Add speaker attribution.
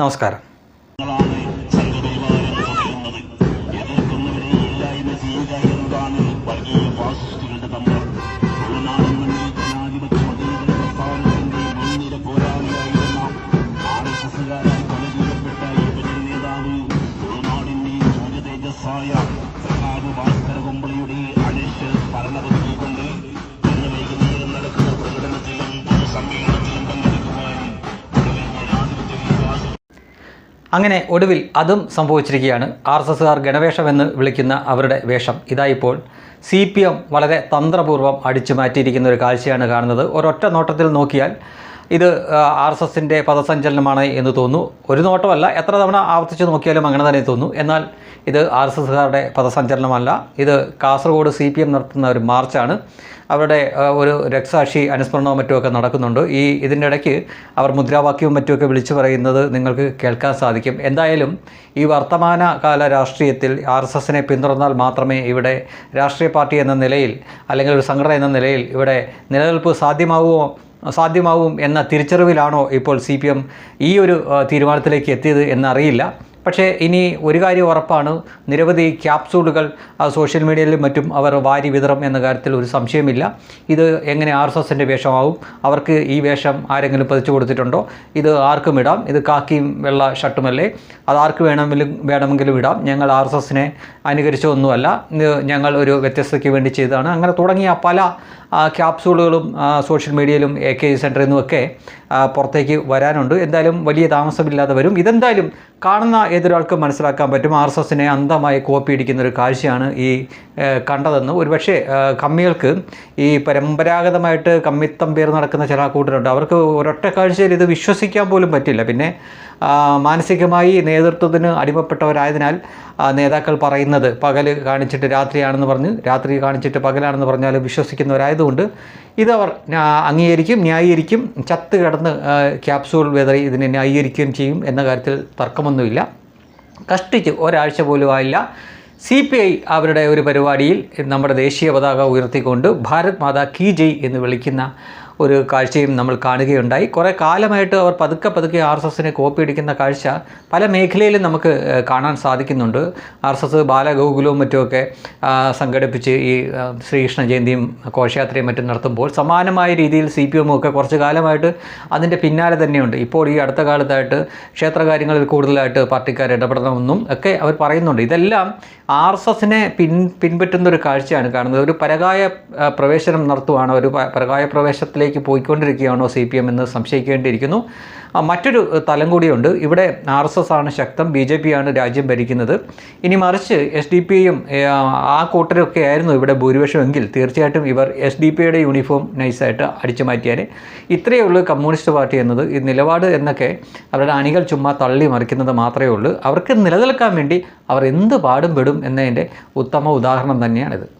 Speaker 1: നമസ്കാരം. ാണ്
Speaker 2: സംഘപരിവാരം തുടരുന്നത് എതിർക്കുന്നവരെ
Speaker 1: അങ്ങനെ ഒടുവിൽ അതും സംഭവിച്ചിരിക്കുകയാണ്. ആർ എസ് എസ്സുകാർ ഗണവേഷമെന്ന് വിളിക്കുന്ന അവരുടെ വേഷം. ഇതായിപ്പോൾ സി പി എം വളരെ തന്ത്രപൂർവം അടിച്ചു മാറ്റിയിരിക്കുന്ന ഒരു കാഴ്ചയാണ് കാണുന്നത്. ഒരൊറ്റ നോട്ടത്തിൽ നോക്കിയാൽ ഇത് ആർ എസ് എസിന്റെ പദസഞ്ചലനമാണ് എന്ന് തോന്നുന്നു. ഒരു നോട്ടമല്ല എത്ര തവണ ആവർത്തിച്ച് നോക്കിയാലും അങ്ങനെ തന്നെ തോന്നുന്നു. എന്നാൽ ഇത് ആർ എസ് എസുകാരുടെ പദസഞ്ചലനമല്ല. ഇത് കാസർഗോഡ് സി പി എം നടത്തുന്ന ഒരു മാർച്ചാണ്. അവരുടെ ഒരു രക്തസാക്ഷി അനുസ്മരണവും മറ്റുമൊക്കെ നടക്കുന്നുണ്ട്. ഈ ഇതിന്റെ ഇടയ്ക്ക് അവർ മുദ്രാവാക്യവും മറ്റുമൊക്കെ വിളിച്ചു പറയുന്നത് നിങ്ങൾക്ക് കേൾക്കാൻ സാധിക്കും. എന്തായാലും ഈ വർത്തമാന കാല രാഷ്ട്രീയത്തിൽ ആർ എസ് എസിനെ പിന്തുടർന്നാൽ മാത്രമേ ഇവിടെ രാഷ്ട്രീയ പാർട്ടി എന്ന നിലയിൽ അല്ലെങ്കിൽ ഒരു സംഘടന എന്ന നിലയിൽ ഇവിടെ നിലനിൽപ്പ് സാധ്യമാവുമോ സാധ്യമാവും എന്ന തിരിച്ചറിവിലാണോ ഇപ്പോൾ സി പി എം ഈ ഒരു തീരുമാനത്തിലേക്ക് എത്തിയത് എന്നറിയില്ല. പക്ഷേ ഇനി ഒരു കാര്യം ഉറപ്പാണ്. നിരവധി ക്യാപ്സൂളുകൾ സോഷ്യൽ മീഡിയയിലും മറ്റും അവർ വാരി വിതറും എന്ന കാര്യത്തിൽ ഒരു സംശയമില്ല. ഇത് എങ്ങനെ ആർ എസ് എസിന്റെ വേഷമാവും? അവർക്ക് ഈ വേഷം ആരെങ്കിലും പതിച്ചു കൊടുത്തിട്ടുണ്ടോ? ഇത് ആർക്കും ഇടാം. ഇത് കാക്കിയും വെള്ള ഷർട്ടുമല്ലേ? അത് ആർക്ക് വേണമെങ്കിലും വേണമെങ്കിലും ഇടാം. ഞങ്ങൾ ആർ എസ് എസിനെ അനുകരിച്ചൊന്നുമല്ല ഞങ്ങൾ ഒരു വ്യത്യസ്തതയ്ക്ക് വേണ്ടി ചെയ്തതാണ്. അങ്ങനെ തുടങ്ങിയ പല ക്യാപ്സൂളുകളും സോഷ്യൽ മീഡിയയിലും എ കെ സെന്ററിൽ നിന്നുമൊക്കെ പുറത്തേക്ക് വരാനുണ്ട്. എന്തായാലും വലിയ താമസമില്ലാതെ വരും. ഇതെന്തായാലും കാണുന്ന ഏതൊരാൾക്കും മനസ്സിലാക്കാൻ പറ്റും. ആർ എസ് എസിനെ അന്ധമായി കോപ്പി അടിക്കുന്ന ഒരു കാഴ്ചയാണ് ഈ കണ്ടതെന്ന്. ഒരുപക്ഷെ കമ്മികൾക്ക് ഈ പരമ്പരാഗതമായിട്ട് കമ്മിത്തം പേർ നടക്കുന്ന ചില കൂട്ടരുണ്ട്. അവർക്ക് ഒരൊറ്റ കാഴ്ചയിൽ ഇത് വിശ്വസിക്കാൻ പോലും പറ്റില്ല. പിന്നെ മാനസികമായി നേതൃത്വത്തിന് അടിമപ്പെട്ടവരായതിനാൽ നേതാക്കൾ പറയുന്നത് പകൽ കാണിച്ചിട്ട് രാത്രിയാണെന്ന് പറഞ്ഞ് രാത്രി കാണിച്ചിട്ട് പകലാണെന്ന് പറഞ്ഞാൽ വിശ്വസിക്കുന്നവരായതുകൊണ്ട് ഇതവർ അംഗീകരിക്കും ന്യായീകരിക്കും ചത്ത് കിടന്ന് ക്യാപ്സൂൾ വെതറി ഇതിനെ ന്യായീകരിക്കുകയും ചെയ്യും എന്ന കാര്യത്തിൽ തർക്കമൊന്നുമില്ല. കഷ്ടിച്ച് ഒരാഴ്ച പോലും ആയില്ല. സി പി ഐ അവരുടെ ഒരു പരിപാടിയിൽ നമ്മുടെ ദേശീയ പതാക ഉയർത്തിക്കൊണ്ട് ഭാരത് മാതാ കി ജയ് എന്ന് വിളിക്കുന്ന ഒരു കാഴ്ചയും നമ്മൾ കാണുകയുണ്ടായി. കുറേ കാലമായിട്ട് അവർ പതുക്കെ പതുക്കെ ആർ എസ് എസിനെ കോപ്പി അടിക്കുന്ന കാഴ്ച പല മേഖലയിലും നമുക്ക് കാണാൻ സാധിക്കുന്നുണ്ട്. ആർ എസ് എസ് ബാലഗോകുലവും മറ്റുമൊക്കെ സംഘടിപ്പിച്ച് ഈ ശ്രീകൃഷ്ണ ജയന്തിയും ഘോഷയാത്രയും മറ്റും നടത്തുമ്പോൾ സമാനമായ രീതിയിൽ സി പി എമ്മും ഒക്കെ കുറച്ച് കാലമായിട്ട് അതിന്റെ പിന്നാലെ തന്നെയുണ്ട്. ഇപ്പോൾ ഈ അടുത്ത കാലത്തായിട്ട് ക്ഷേത്രകാര്യങ്ങളിൽ കൂടുതലായിട്ട് പാർട്ടിക്കാർ ഇടപെടണമെന്നും ഒക്കെ അവർ പറയുന്നുണ്ട്. ഇതെല്ലാം ആർ എസ് എസിനെ പിൻ പിൻപറ്റുന്ന ഒരു കാഴ്ചയാണ് കാണുന്നത്. ഒരു പരകായ പ്രവേശനം നടത്തുവാണ്. ഒരു പരകായ പ്രവേശത്തിലേക്ക് പോയിക്കൊണ്ടിരിക്കുകയാണോ സി പി എം എന്ന് സംശയിക്കേണ്ടിയിരിക്കുന്നു. മറ്റൊരു തലം കൂടിയുണ്ട്. ഇവിടെ ആർ എസ് എസ് ആണ് ശക്തം. ബി ജെ പി ആണ് രാജ്യം ഭരിക്കുന്നത്. ഇനി മറിച്ച് എസ് ഡി പി യും ആ കൂട്ടരൊക്കെ ആയിരുന്നു ഇവിടെ ഭൂരിപക്ഷമെങ്കിൽ തീർച്ചയായിട്ടും ഇവർ എസ് ഡി പിയുടെ യൂണിഫോം നൈസായിട്ട് അടിച്ചു മാറ്റിയാൽ ഇത്രയേ ഉള്ളൂ കമ്മ്യൂണിസ്റ്റ് പാർട്ടി എന്നത്. ഈ നിലപാട് എന്നൊക്കെ അവരുടെ അണികൾ ചുമ്മാ തള്ളി മറിക്കുന്നത് മാത്രമേ ഉള്ളൂ. അവർക്ക് നിലനിൽക്കാൻ വേണ്ടി അവർ എന്ത് പാടും പെടും എന്നതിന്റെ ഉത്തമ ഉദാഹരണം തന്നെയാണിത്.